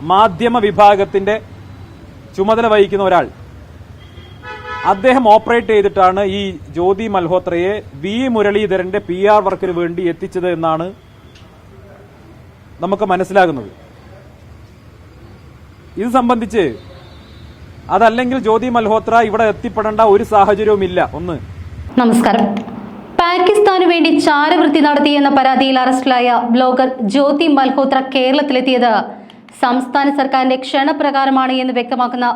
മാധ്യമ വിഭാഗത്തിന്റെ ചുമതല വഹിക്കുന്ന ഒരാൾ. അദ്ദേഹം ഓപ്പറേറ്റ് ചെയ്തിട്ടാണ് ഈ ജ്യോതി മൽഹോത്രയെ വി മുരളീധരന്റെ പി ആർ വർക്കിന് വേണ്ടി എത്തിച്ചത് എന്നാണ് നമുക്ക് മനസ്സിലാകുന്നത്. ഇത് സംബന്ധിച്ച് അതല്ലെങ്കിൽ ജ്യോതി മൽഹോത്ര ഇവിടെ എത്തിപ്പെടേണ്ട ഒരു സാഹചര്യവും ഇല്ല ഒന്ന്. നമസ്കാരം. പാകിസ്ഥാനു വേണ്ടി ചാരവൃത്തി നടത്തിയെന്ന പരാതിയിൽ അറസ്റ്റിലായ ബ്ലോഗർ ജ്യോതി മൽഹോത്ര കേരളത്തിലെത്തിയത് സംസ്ഥാന സർക്കാരിന്റെ ക്ഷണപ്രകാരമാണ് എന്ന് വ്യക്തമാക്കുന്ന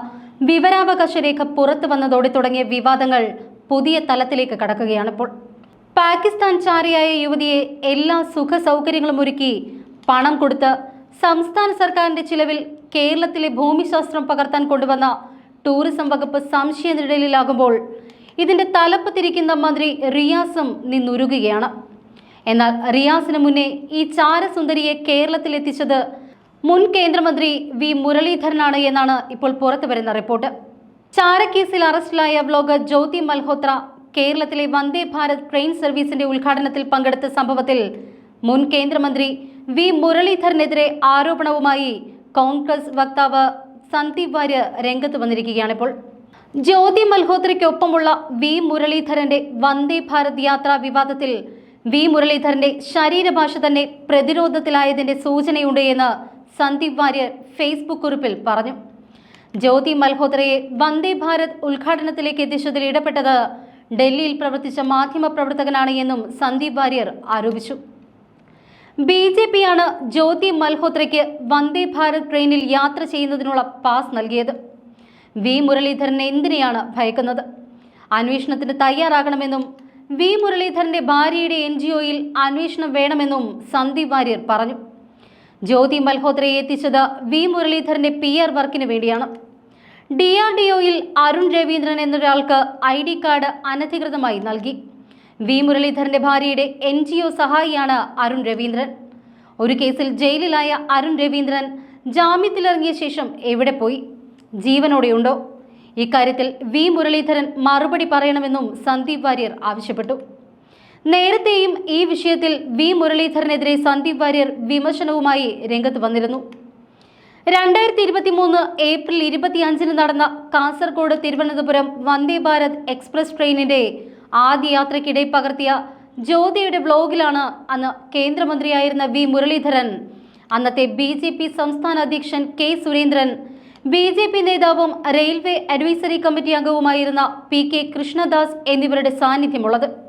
വിവരാവകാശ രേഖ പുറത്തു വന്നതോടെ തുടങ്ങിയ വിവാദങ്ങൾ പുതിയ തലത്തിലേക്ക് കടക്കുകയാണിപ്പോൾ പാകിസ്ഥാൻ ചാരയായ യുവതിയെ എല്ലാ സുഖ സൗകര്യങ്ങളും ഒരുക്കി പണം കൊടുത്ത് സംസ്ഥാന സർക്കാരിന്റെ ചിലവിൽ കേരളത്തിലെ ഭൂമിശാസ്ത്രം പകർത്താൻ കൊണ്ടുവന്ന ടൂറിസം വകുപ്പ് സംശയനിഴലിലാകുമ്പോൾ ഇതിന്റെ തലപ്പത്തിരിക്കുന്ന മന്ത്രി റിയാസും നിന്നുരുകുകയാണ്. എന്നാൽ റിയാസിന് മുന്നേ ഈ ചാരസുന്ദരിയെ കേരളത്തിൽ എത്തിച്ചത് മുൻ കേന്ദ്രമന്ത്രി വി മുരളീധരനാണ് എന്നാണ് ഇപ്പോൾ പുറത്തുവരുന്ന റിപ്പോർട്ട്. ചാരക്കേസിൽ അറസ്റ്റിലായ വ്ലോഗർ ജ്യോതി മൽഹോത്ര കേരളത്തിലെ വന്ദേ ഭാരത് ട്രെയിൻ സർവീസിന്റെ ഉദ്ഘാടനത്തിൽ പങ്കെടുത്ത സംഭവത്തിൽ മുൻ കേന്ദ്രമന്ത്രി വി മുരളീധരനെതിരെ ആരോപണവുമായി കോൺഗ്രസ് വക്താവ് സന്ദീപ് വാര്യർ രംഗത്ത് വന്നിരിക്കുകയാണിപ്പോൾ ജ്യോതി മൽഹോത്രയ്ക്കൊപ്പമുള്ള വി മുരളീധരന്റെ വന്ദേ ഭാരത് യാത്രാ വിവാദത്തിൽ വി മുരളീധരന്റെ ശരീരഭാഷ തന്നെ പ്രതിരോധത്തിലായതിന്റെ സൂചനയുണ്ട് എന്ന് സന്ദീപ് വാര്യർ ഫേസ്ബുക്ക് കുറിപ്പിൽ പറഞ്ഞു. ജ്യോതി മൽഹോത്രയെ വന്ദേ ഭാരത് ഉദ്ഘാടനത്തിലേക്ക് എത്തിച്ചതിൽ ഇടപെട്ടത് ഡൽഹിയിൽ പ്രവർത്തിച്ച മാധ്യമ പ്രവർത്തകനാണ് എന്നും സന്ദീപ് വാര്യർ ആരോപിച്ചു. ബി ജെ പിയാണ് ജ്യോതി മൽഹോത്രയ്ക്ക് വന്ദേ ഭാരത് ട്രെയിനിൽ യാത്ര ചെയ്യുന്നതിനുള്ള പാസ് നൽകിയത്. വി മുരളീധരനെ എന്തിനെയാണ് ഭയക്കുന്നത്? അന്വേഷണത്തിന് തയ്യാറാകണമെന്നും വി മുരളീധരന്റെ ഭാര്യയുടെ എൻ ജി ഒയിൽ അന്വേഷണം വേണമെന്നും സന്ദീപ് വാര്യർ പറഞ്ഞു. ജ്യോതി മൽഹോത്രയെ എത്തിച്ചത് വി മുരളീധരന്റെ പി ആർ വർക്കിന് വേണ്ടിയാണ്. ഡി ആർ ഡി ഒയിൽ അരുൺ രവീന്ദ്രൻ എന്നൊരാൾക്ക് ഐ ഡി കാർഡ് അനധികൃതമായി നൽകി. വി മുരളീധരന്റെ ഭാര്യയുടെ എൻ ജി ഒ സഹായിയാണ് അരുൺ രവീന്ദ്രൻ. ഒരു കേസിൽ ജയിലിലായ അരുൺ രവീന്ദ്രൻ ജാമ്യത്തിലിറങ്ങിയ ശേഷം എവിടെ പോയി? ജീവനോടെയുണ്ടോ? ഇക്കാര്യത്തിൽ വി മുരളീധരൻ മറുപടി പറയണമെന്നും സന്ദീപ് വാര്യർ ആവശ്യപ്പെട്ടു. നേരത്തെയും ഈ വിഷയത്തിൽ വി. മുരളീധരനെതിരെ സന്ദീപ് വാര്യർ വിമർശനവുമായി രംഗത്ത് വന്നിരുന്നു. രണ്ടായിരത്തി ഇരുപത്തി മൂന്ന് ഏപ്രിൽ ഇരുപത്തിയഞ്ചിന് നടന്ന കാസർഗോഡ് തിരുവനന്തപുരം വന്ദേ ഭാരത് എക്സ്പ്രസ് ട്രെയിനിന്റെ ആദ്യ യാത്രയ്ക്കിടെ പകർത്തിയ ജ്യോതിയുടെ വ്ലോഗിലാണ് അന്ന് കേന്ദ്രമന്ത്രിയായിരുന്ന വി. മുരളീധരൻ അന്നത്തെ ബി. ജെ. പി സംസ്ഥാന അധ്യക്ഷൻ K. Surendran B. J. P നേതാവും റെയിൽവേ അഡ്വൈസറി കമ്മിറ്റി അംഗവുമായിരുന്ന പി. കെ. കൃഷ്ണദാസ് എന്നിവരുടെ സാന്നിധ്യമുള്ളത്.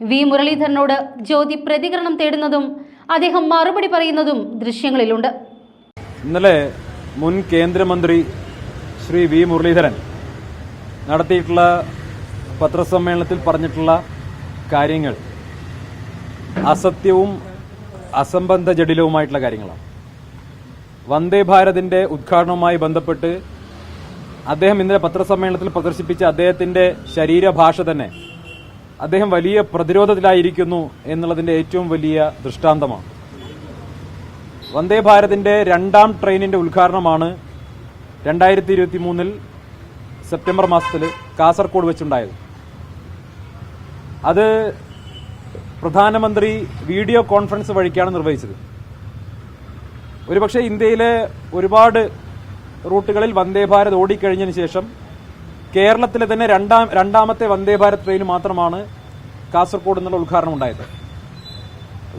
വി മുരളീധരനോട് ജ്യോതി പ്രതികരണം തേടുന്നതും അദ്ദേഹം മറുപടി പറയുന്നതും ദൃശ്യങ്ങളിലുണ്ട്. ഇന്നലെ മുൻ കേന്ദ്രമന്ത്രി ശ്രീ വി മുരളീധരൻ നടത്തിയിട്ടുള്ള പത്രസമ്മേളനത്തിൽ പറഞ്ഞിട്ടുള്ള കാര്യങ്ങൾ അസത്യവും അസംബന്ധ ജടിലവുമായിട്ടുള്ള കാര്യങ്ങളാണ്. വന്ദേ ഭാരതിന്റെ ഉദ്ഘാടനവുമായി ബന്ധപ്പെട്ട് അദ്ദേഹം ഇന്നലെ പത്രസമ്മേളനത്തിൽ പ്രദർശിപ്പിച്ച അദ്ദേഹത്തിന്റെ ശരീരഭാഷ തന്നെ അദ്ദേഹം വലിയ പ്രതിരോധത്തിലായിരിക്കുന്നു എന്നുള്ളതിന്റെ ഏറ്റവും വലിയ ദൃഷ്ടാന്തമാണ്. വന്ദേ ഭാരതിന്റെ രണ്ടാം ട്രെയിനിന്റെ ഉദ്ഘാടനമാണ് രണ്ടായിരത്തി ഇരുപത്തി മൂന്നിൽ സെപ്റ്റംബർ മാസത്തിൽ കാസർഗോഡ് വെച്ചുണ്ടായത്. അത് പ്രധാനമന്ത്രി വീഡിയോ കോൺഫറൻസ് വഴിക്കാണ് നിർവഹിച്ചത്. ഒരുപക്ഷെ ഇന്ത്യയിലെ ഒരുപാട് റൂട്ടുകളിൽ വന്ദേ ഭാരത് ഓടിക്കഴിഞ്ഞതിന് ശേഷം കേരളത്തിലെ തന്നെ രണ്ടാം രണ്ടാമത്തെ വന്ദേ ഭാരത് ട്രെയിൻ മാത്രമാണ് കാസർഗോഡ് എന്നുള്ള ഉദ്ഘാടനം ഉണ്ടായത്.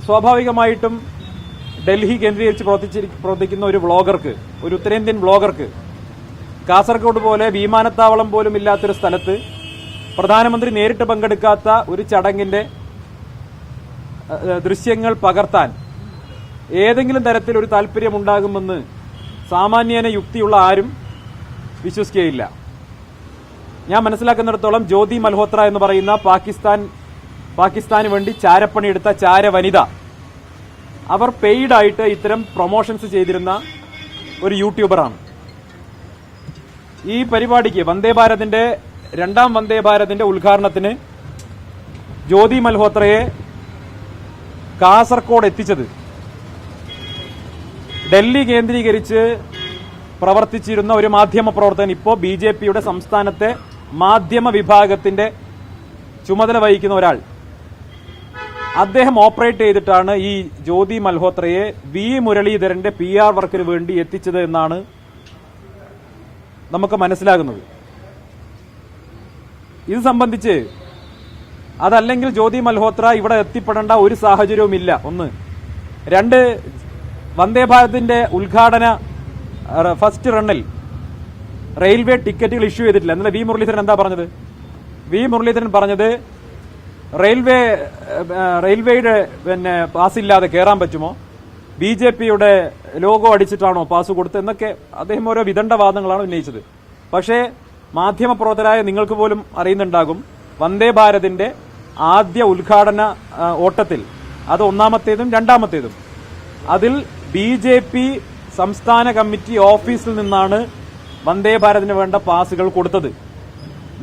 സ്വാഭാവികമായിട്ടും ഡൽഹി കേന്ദ്രീകരിച്ച് പ്രവർത്തിച്ചിരി പ്രവർത്തിക്കുന്ന ഒരു വ്ളോഗർക്ക് ഒരു ഉത്തരേന്ത്യൻ വ്ളോഗർക്ക് കാസർഗോഡ് പോലെ വിമാനത്താവളം പോലും ഇല്ലാത്തൊരു സ്ഥലത്ത് പ്രധാനമന്ത്രി നേരിട്ട് പങ്കെടുക്കാത്ത ഒരു ചടങ്ങിന്റെ ദൃശ്യങ്ങൾ പകർത്താൻ ഏതെങ്കിലും തരത്തിൽ ഒരു താല്പര്യമുണ്ടാകുമെന്ന് സാമാന്യേന യുക്തിയുള്ള ആരും വിശ്വസിക്കുകയില്ല. ഞാൻ മനസ്സിലാക്കുന്നിടത്തോളം ജ്യോതി മൽഹോത്ര എന്ന് പറയുന്ന പാകിസ്ഥാൻ പാകിസ്ഥാന് വേണ്ടി ചാരപ്പണിയെടുത്ത ചാര വനിത അവർ പെയ്ഡായിട്ട് ഇത്തരം പ്രൊമോഷൻസ് ചെയ്തിരുന്ന ഒരു യൂട്യൂബറാണ് ഈ പരിപാടിക്ക് വന്ദേ ഭാരതിന്റെ രണ്ടാം വന്ദേ ഭാരതിന്റെ ഉദ്ഘാടനത്തിന് ജ്യോതി മൽഹോത്രയെ കാസർകോട് എത്തിച്ചത്. ഡൽഹി കേന്ദ്രീകരിച്ച് പ്രവർത്തിച്ചിരുന്ന ഒരു മാധ്യമ പ്രവർത്തകൻ ഇപ്പോൾ ബി സംസ്ഥാനത്തെ മാധ്യമ വിഭാഗത്തിന്റെ ചുമതല വഹിക്കുന്ന ഒരാൾ. അദ്ദേഹം ഓപ്പറേറ്റ് ചെയ്തിട്ടാണ് ഈ ജ്യോതി മൽഹോത്രയെ വി മുരളീധരന്റെ പി ആർ വർക്കിന് വേണ്ടി എത്തിച്ചത് എന്നാണ് നമുക്ക് മനസ്സിലാകുന്നത്. ഇത് സംബന്ധിച്ച് അതല്ലെങ്കിൽ ജ്യോതി മൽഹോത്ര ഇവിടെ എത്തിപ്പെടേണ്ട ഒരു സാഹചര്യവുമില്ല. ഒന്ന്. രണ്ട് വന്ദേ ഭാരതിന്റെ ഉദ്ഘാടന ഫസ്റ്റ് റണ്ണിൽ റെയിൽവേ ടിക്കറ്റുകൾ ഇഷ്യൂ ചെയ്തിട്ടില്ല. എന്നാലും വി മുരളീധരൻ എന്താ പറഞ്ഞത്? വി മുരളീധരൻ പറഞ്ഞത് റെയിൽവേ റെയിൽവേയുടെ പിന്നെ പാസ് ഇല്ലാതെ കയറാൻ പറ്റുമോ? ബി ജെ പിയുടെ ലോഗോ അടിച്ചിട്ടാണോ പാസ് കൊടുത്തത് എന്നൊക്കെ അദ്ദേഹം ഓരോ വിദണ്ഡവാദങ്ങളാണ് ഉന്നയിച്ചത്. പക്ഷേ മാധ്യമപ്രവർത്തകരായ നിങ്ങൾക്ക് പോലും അറിയുന്നുണ്ടാകും വന്ദേ ഭാരതിന്റെ ആദ്യ ഉദ്ഘാടന ഓട്ടത്തിൽ. അത് ഒന്നാമത്തേതും രണ്ടാമത്തേതും. അതിൽ ബി സംസ്ഥാന കമ്മിറ്റി ഓഫീസിൽ നിന്നാണ് വന്ദേ ഭാരതിന് വേണ്ട പാസുകൾ കൊടുത്തത്.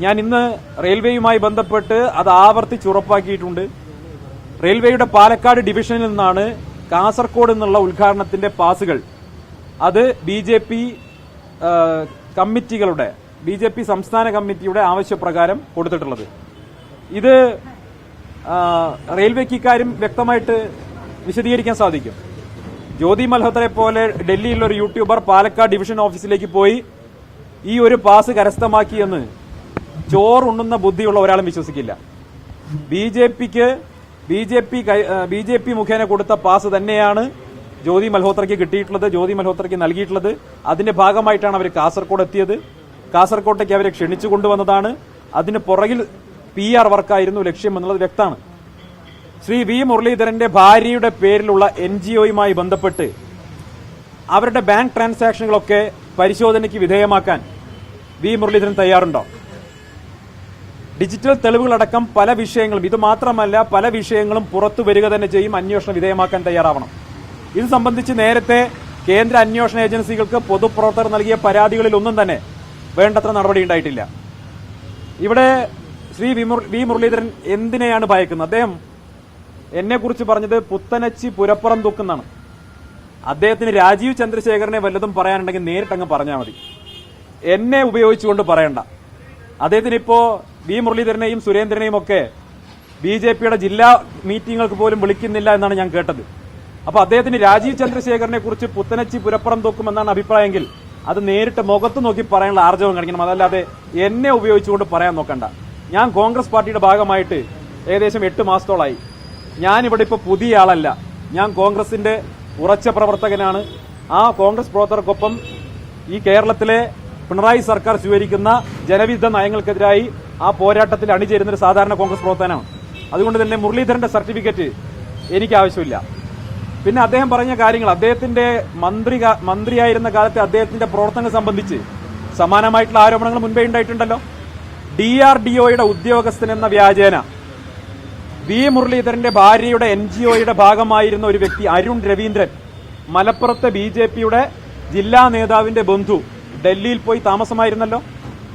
ഞാൻ ഇന്ന് റെയിൽവേയുമായി ബന്ധപ്പെട്ട് അത് ആവർത്തിച്ച് ഉറപ്പാക്കിയിട്ടുണ്ട്. റെയിൽവേയുടെ പാലക്കാട് ഡിവിഷനിൽ നിന്നാണ് കാസർകോട് നിന്നുള്ള ഉദ്ഘാടനത്തിന്റെ പാസുകൾ. അത് ബി ജെ പി കമ്മിറ്റികളുടെ ബി ജെ പി സംസ്ഥാന കമ്മിറ്റിയുടെ ആവശ്യപ്രകാരം കൊടുത്തിട്ടുള്ളത്. ഇത് റെയിൽവേക്ക് ഇക്കാര്യം വ്യക്തമായിട്ട് വിശദീകരിക്കാൻ സാധിക്കും. ജ്യോതി മൽഹോത്രയെ പോലെ ഡൽഹിയിലുള്ള ഒരു യൂട്യൂബർ പാലക്കാട് ഡിവിഷൻ ഓഫീസിലേക്ക് പോയി ഈ ഒരു പാസ് കരസ്ഥമാക്കിയെന്ന് ചോറുണ്ണുന്ന ബുദ്ധിയുള്ള ഒരാളും വിശ്വസിക്കില്ല. ബി ജെ പിക്ക് B J P B J P മുഖേന കൊടുത്ത പാസ് തന്നെയാണ് ജ്യോതി മൽഹോത്രയ്ക്ക് കിട്ടിയിട്ടുള്ളത് ജ്യോതി മൽഹോത്രയ്ക്ക് നൽകിയിട്ടുള്ളത്. അതിന്റെ ഭാഗമായിട്ടാണ് അവർ കാസർകോട് എത്തിയത്. കാസർകോട്ടേക്ക് അവരെ ക്ഷണിച്ചു കൊണ്ടുവന്നതാണ്. അതിന് പുറകിൽ പി ആർ വർക്കായിരുന്നു ലക്ഷ്യം എന്നുള്ളത് വ്യക്തമാണ്. ശ്രീ വി മുരളീധരന്റെ ഭാര്യയുടെ പേരിലുള്ള എൻ ജി ഒയുമായി ബന്ധപ്പെട്ട് അവരുടെ ബാങ്ക് ട്രാൻസാക്ഷനുകളൊക്കെ പരിശോധനയ്ക്ക് വിധേയമാക്കാൻ വി മുരളീധരൻ തയ്യാറുണ്ടോ? ഡിജിറ്റൽ തെളിവുകളടക്കം പല വിഷയങ്ങളും ഇത് മാത്രമല്ല പല വിഷയങ്ങളും പുറത്തു വരിക തന്നെ ചെയ്യും അന്വേഷണം വിധേയമാക്കാൻ തയ്യാറാവണം. ഇത് സംബന്ധിച്ച് നേരത്തെ കേന്ദ്ര അന്വേഷണ ഏജൻസികൾക്ക് പൊതുപ്രവർത്തകർ നൽകിയ പരാതികളിൽ ഒന്നും തന്നെ വേണ്ടത്ര നടപടി ഉണ്ടായിട്ടില്ല. ഇവിടെ ശ്രീ വി മുരളീധരൻ എന്തിനെയാണ് ഭയക്കുന്നത്? അദ്ദേഹം എന്നെക്കുറിച്ച് പറഞ്ഞത് പുത്തനച്ചി പുരപ്പുറം തൂക്കുന്നാണ്. അദ്ദേഹത്തിന് രാജീവ് ചന്ദ്രശേഖരനെ വല്ലതും പറയാനുണ്ടെങ്കിൽ നേരിട്ടങ്ങ് പറഞ്ഞാൽ മതി. എന്നെ ഉപയോഗിച്ചുകൊണ്ട് പറയണ്ട. അദ്ദേഹത്തിന് ഇപ്പോ വി മുരളീധരനെയും സുരേന്ദ്രനെയും ഒക്കെ ബി ജെ പിയുടെ ജില്ലാ മീറ്റിങ്ങുകൾക്ക് പോലും വിളിക്കുന്നില്ല എന്നാണ് ഞാൻ കേട്ടത്. അപ്പൊ അദ്ദേഹത്തിന് രാജീവ് ചന്ദ്രശേഖരനെ കുറിച്ച് പുത്തനച്ചി പുരപ്പുറം തൂക്കുമെന്നാണ് അഭിപ്രായമെങ്കിൽ അത് നേരിട്ട് മുഖത്ത് നോക്കി പറയാനുള്ള ആർജവം കാണിക്കണം. അതല്ലാതെ എന്നെ ഉപയോഗിച്ചുകൊണ്ട് പറയാൻ നോക്കണ്ട. ഞാൻ കോൺഗ്രസ് പാർട്ടിയുടെ ഭാഗമായിട്ട് ഏകദേശം എട്ട് മാസത്തോളായി. ഞാനിവിടെ ഇവിടെ ഇപ്പൊ പുതിയ ആളല്ല. ഞാൻ കോൺഗ്രസിന്റെ ഉറച്ച പ്രവർത്തകനാണ്. ആ കോൺഗ്രസ് പ്രവർത്തകർക്കൊപ്പം ഈ കേരളത്തിലെ പിണറായി സർക്കാർ സ്വീകരിക്കുന്ന ജനവിരുദ്ധ നയങ്ങൾക്കെതിരായി ആ പോരാട്ടത്തിൽ അണിചേരുന്ന ഒരു സാധാരണ കോൺഗ്രസ് പ്രവർത്തനമാണ് അതുകൊണ്ട് തന്നെ മുരളീധരന്റെ സർട്ടിഫിക്കറ്റ് എനിക്ക് ആവശ്യമില്ല. പിന്നെ അദ്ദേഹം പറഞ്ഞ കാര്യങ്ങൾ അദ്ദേഹത്തിന്റെ മന്ത്രി മന്ത്രിയായിരുന്ന കാലത്തെ അദ്ദേഹത്തിന്റെ പ്രവർത്തനങ്ങൾ സംബന്ധിച്ച് സമാനമായിട്ടുള്ള ആരോപണങ്ങൾ മുൻപേ ഉണ്ടായിട്ടുണ്ടല്ലോ. ഡി ആർ ഡി ഒയുടെ ഉദ്യോഗസ്ഥൻ എന്ന വ്യാജേന വി. മുരളീധരന്റെ ഭാര്യയുടെ എൻ ജി ഒയുടെ ഭാഗമായിരുന്ന ഒരു വ്യക്തി അരുൺ രവീന്ദ്രൻ. മലപ്പുറത്തെ ബി ജെ പിയുടെ ജില്ലാ നേതാവിന്റെ ബന്ധു. ഡൽഹിയിൽ പോയി താമസമായിരുന്നല്ലോ.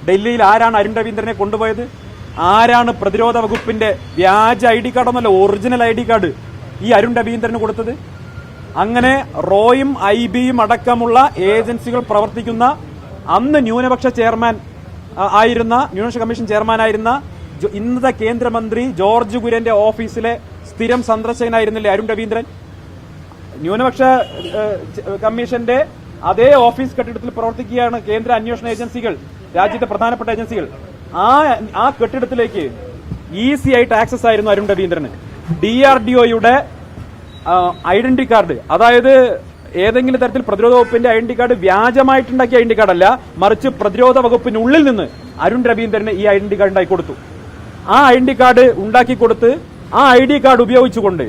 ഡൽഹിയിൽ ആരാണ് അരുൺ രവീന്ദ്രനെ കൊണ്ടുപോയത്? ആരാണ് പ്രതിരോധ വകുപ്പിന്റെ വ്യാജ ഐ ഡി കാർഡൊന്നല്ല ഒറിജിനൽ ഐ ഡി കാർഡ് ഈ അരുൺ രവീന്ദ്രന് കൊടുത്തത്? അങ്ങനെ റോയും ഐ ബിയും അടക്കമുള്ള ഏജൻസികൾ പ്രവർത്തിക്കുന്ന അന്ന് ന്യൂനപക്ഷ ചെയർമാൻ ആയിരുന്ന ന്യൂനപക്ഷ കമ്മീഷൻ ചെയർമാനായിരുന്ന ഇന്നത്തെ കേന്ദ്രമന്ത്രി ജോർജ് കുര്യന്റെ ഓഫീസിലെ സ്ഥിരം സന്ദർശകനായിരുന്നില്ലേ അരുൺ രവീന്ദ്രൻ? ന്യൂനപക്ഷ കമ്മീഷന്റെ അതേ ഓഫീസ് കെട്ടിടത്തിൽ പ്രവർത്തിക്കുകയാണ് കേന്ദ്ര അന്വേഷണ ഏജൻസികൾ രാജ്യത്തെ പ്രധാനപ്പെട്ട ഏജൻസികൾ. ആ ആ കെട്ടിടത്തിലേക്ക് ഈസി ആയിട്ട് ആക്സസ് ആയിരുന്നു അരുൺ രവീന്ദ്രന്. ഡി ആർ ഡി ഒയുടെ ഐഡന്റി കാർഡ് അതായത് ഏതെങ്കിലും തരത്തിൽ പ്രതിരോധ വകുപ്പിന്റെ ഐഡന്റി കാർഡ് വ്യാജമായിട്ടുണ്ടാക്കിയ ഐഡന്റി കാർഡ് അല്ല മറിച്ച് പ്രതിരോധ വകുപ്പിനുള്ളിൽ നിന്ന് അരുൺ രവീന്ദ്രന് ഈ ഐഡന്റി കാർഡ് ഉണ്ടായി കൊടുത്തു. ആ ഐഡന്റി കാർഡ് ഉണ്ടാക്കി കൊടുത്ത് ആ ഐ ഡി കാർഡ് ഉപയോഗിച്ചുകൊണ്ട്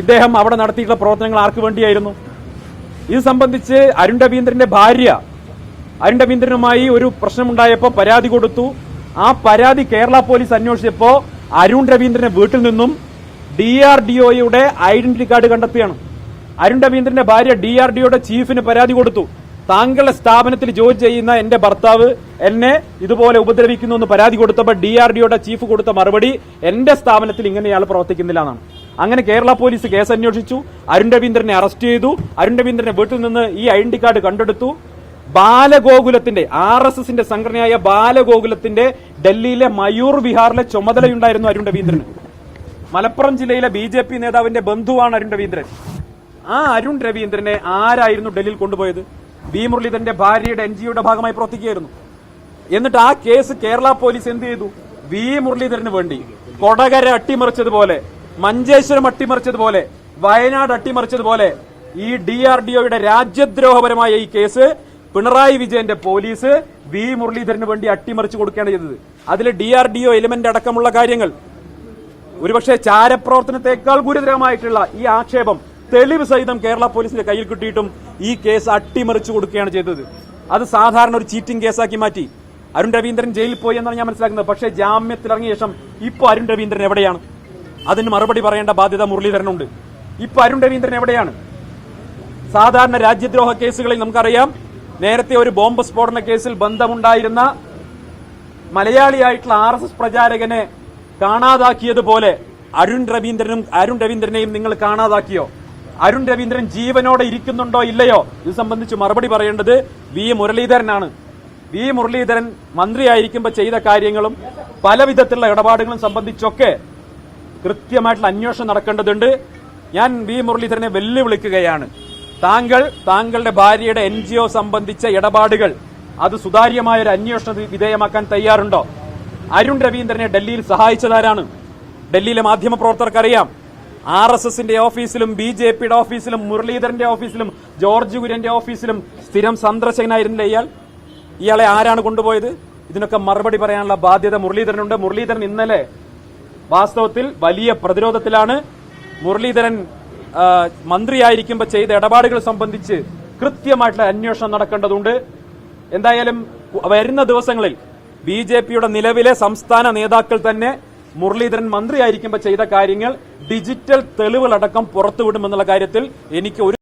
ഇദ്ദേഹം അവിടെ നടത്തിയിട്ടുള്ള പ്രവർത്തനങ്ങൾ ആർക്ക് വേണ്ടിയായിരുന്നു? ഇത് സംബന്ധിച്ച് അരുൺ രവീന്ദ്രന്റെ ഭാര്യ അരുൺ രവീന്ദ്രനുമായി ഒരു പ്രശ്നമുണ്ടായപ്പോൾ പരാതി കൊടുത്തു. ആ പരാതി കേരള പോലീസ് അന്വേഷിച്ചപ്പോൾ അരുൺ രവീന്ദ്രന്റെ വീട്ടിൽ നിന്നും ഡി ആർ ഡി ഒയുടെ ഐഡന്റിറ്റി കാർഡ് കണ്ടെത്തിയാണ്. അരുൺ രവീന്ദ്രന്റെ ഭാര്യ ഡി ആർ ഡി ഒയുടെ ചീഫിന് പരാതി കൊടുത്തു. താങ്കളുടെ സ്ഥാപനത്തിൽ ജോലി ചെയ്യുന്ന എന്റെ ഭർത്താവ് എന്നെ ഇതുപോലെ ഉപദ്രവിക്കുന്നു എന്ന് പരാതി കൊടുത്തപ്പോൾ ഡി ആർ ഡിയുടെ ചീഫ് കൊടുത്ത മറുപടി എന്റെ സ്ഥാപനത്തിൽ ഇങ്ങനെ ഇയാൾ പ്രവർത്തിക്കുന്നില്ല എന്നാണ്. അങ്ങനെ കേരള പോലീസ് കേസ് അന്വേഷിച്ചു. അരുൺ രവീന്ദ്രനെ അറസ്റ്റ് ചെയ്തു. അരുൺ രവീന്ദ്രനെ വീട്ടിൽ നിന്ന് ഈ ഐഡന്റി കാർഡ് കണ്ടെടുത്തു. ബാലഗോകുലത്തിന്റെ ആർ എസ് എസിന്റെ സംഘടനയായ ബാലഗോകുലത്തിന്റെ ഡൽഹിയിലെ മയൂർ വിഹാറിലെ ചുമതലയുണ്ടായിരുന്നു അരുൺ രവീന്ദ്രന്. മലപ്പുറം ജില്ലയിലെ ബി ജെ പി നേതാവിന്റെ ബന്ധുവാണ് അരുൺ രവീന്ദ്രൻ. ആ അരുൺ രവീന്ദ്രനെ ആരായിരുന്നു ഡൽഹിയിൽ കൊണ്ടുപോയത്? ബി മുരളീധരന്റെ ഭാര്യയുടെ എൻ ജിഒയുടെ ഭാഗമായി പ്രവർത്തിക്കുകയായിരുന്നു. എന്നിട്ട് ആ കേസ് കേരള പോലീസ് എന്ത് ചെയ്തു? വി മുരളീധരന് വേണ്ടി കൊടകര അട്ടിമറിച്ചതുപോലെ മഞ്ചേശ്വരം അട്ടിമറിച്ചതുപോലെ വയനാട് അട്ടിമറിച്ചതുപോലെ ഈ ഡി ആർ ഡി ഒയുടെ രാജ്യദ്രോഹപരമായ ഈ കേസ് പിണറായി വിജയന്റെ പോലീസ് വി മുരളീധരന് വേണ്ടി അട്ടിമറിച്ചു കൊടുക്കുകയാണ് ചെയ്തത്. അതിൽ D R D O element അടക്കമുള്ള കാര്യങ്ങൾ. ഒരുപക്ഷെ ചാരപ്രവർത്തനത്തെക്കാൾ ഗുരുതരമായിട്ടുള്ള ഈ ആക്ഷേപം തെളിവ് സഹിതം കേരള പോലീസിന്റെ കയ്യിൽ കിട്ടിയിട്ടും ഈ കേസ് അട്ടിമറിച്ചു കൊടുക്കുകയാണ് ചെയ്തത്. അത് സാധാരണ ഒരു ചീറ്റിംഗ് കേസാക്കി മാറ്റി. അരുൺ രവീന്ദ്രൻ ജയിലിൽ പോയി എന്നാണ് ഞാൻ മനസ്സിലാക്കുന്നത്. പക്ഷേ ജാമ്യത്തിൽ ഇറങ്ങിയ ശേഷം ഇപ്പൊ അരുൺ രവീന്ദ്രൻ എവിടെയാണ്? അതിന് മറുപടി പറയേണ്ട ബാധ്യത മുരളീധരനുണ്ട്. ഇപ്പൊ അരുൺ രവീന്ദ്രൻ എവിടെയാണ്? സാധാരണ രാജ്യദ്രോഹ കേസുകളിൽ നമുക്കറിയാം. നേരത്തെ ഒരു ബോംബ് സ്ഫോടന കേസിൽ ബന്ധമുണ്ടായിരുന്ന മലയാളിയായിട്ടുള്ള ആർ എസ് എസ് പ്രചാരകനെ കാണാതാക്കിയതുപോലെ അരുൺ രവീന്ദ്രനും അരുൺ രവീന്ദ്രനെയും നിങ്ങൾ കാണാതാക്കിയോ? അരുൺ രവീന്ദ്രൻ ജീവനോടെ ഇരിക്കുന്നുണ്ടോ ഇല്ലയോ? ഇത് സംബന്ധിച്ച് മറുപടി പറയേണ്ടത് വി. മുരളീധരനാണ്. വി. മുരളീധരൻ മന്ത്രിയായിരിക്കുമ്പോൾ ചെയ്ത കാര്യങ്ങളും പല വിധത്തിലുള്ള ഇടപാടുകളും സംബന്ധിച്ചൊക്കെ കൃത്യമായിട്ടുള്ള അന്വേഷണം നടക്കേണ്ടതുണ്ട്. ഞാൻ വി. മുരളീധരനെ വെല്ലുവിളിക്കുകയാണ്. താങ്കൾ താങ്കളുടെ ഭാര്യയുടെ എൻ ജി ഒ സംബന്ധിച്ച ഇടപാടുകൾ അത് സുതാര്യമായ ഒരു അന്വേഷണ വിധേയമാക്കാൻ തയ്യാറുണ്ടോ? അരുൺ രവീന്ദ്രനെ ഡൽഹിയിൽ സഹായിച്ചതാരാണ്? ഡൽഹിയിലെ മാധ്യമ പ്രവർത്തകർക്കറിയാം ആർ എസ് എസിന്റെ ഓഫീസിലും ബി ജെ പിയുടെ ഓഫീസിലും മുരളീധരന്റെ ഓഫീസിലും ജോർജ് കുര്യന്റെ ഓഫീസിലും സ്ഥിരം സന്ദർശകനായിരുന്നില്ല ഇയാൾ. ഇയാളെ ആരാണ് കൊണ്ടുപോയത്? ഇതിനൊക്കെ മറുപടി പറയാനുള്ള ബാധ്യത മുരളീധരനുണ്ട്. മുരളീധരൻ ഇന്നലെ വാസ്തവത്തിൽ വലിയ പ്രതിരോധത്തിലാണ്. മുരളീധരൻ മന്ത്രിയായിരിക്കുമ്പോൾ ചെയ്ത ഇടപാടുകൾ സംബന്ധിച്ച് കൃത്യമായിട്ടുള്ള അന്വേഷണം നടക്കേണ്ടതുണ്ട്. എന്തായാലും വരുന്ന ദിവസങ്ങളിൽ ബി നിലവിലെ സംസ്ഥാന നേതാക്കൾ തന്നെ മുരളീധരൻ മന്ത്രിയായിരിക്കുമ്പോൾ ചെയ്ത കാര്യങ്ങൾ ഡിജിറ്റൽ തെളിവുകളടക്കം പുറത്തുവിടുമെന്നുള്ള കാര്യത്തിൽ എനിക്ക് ഒരു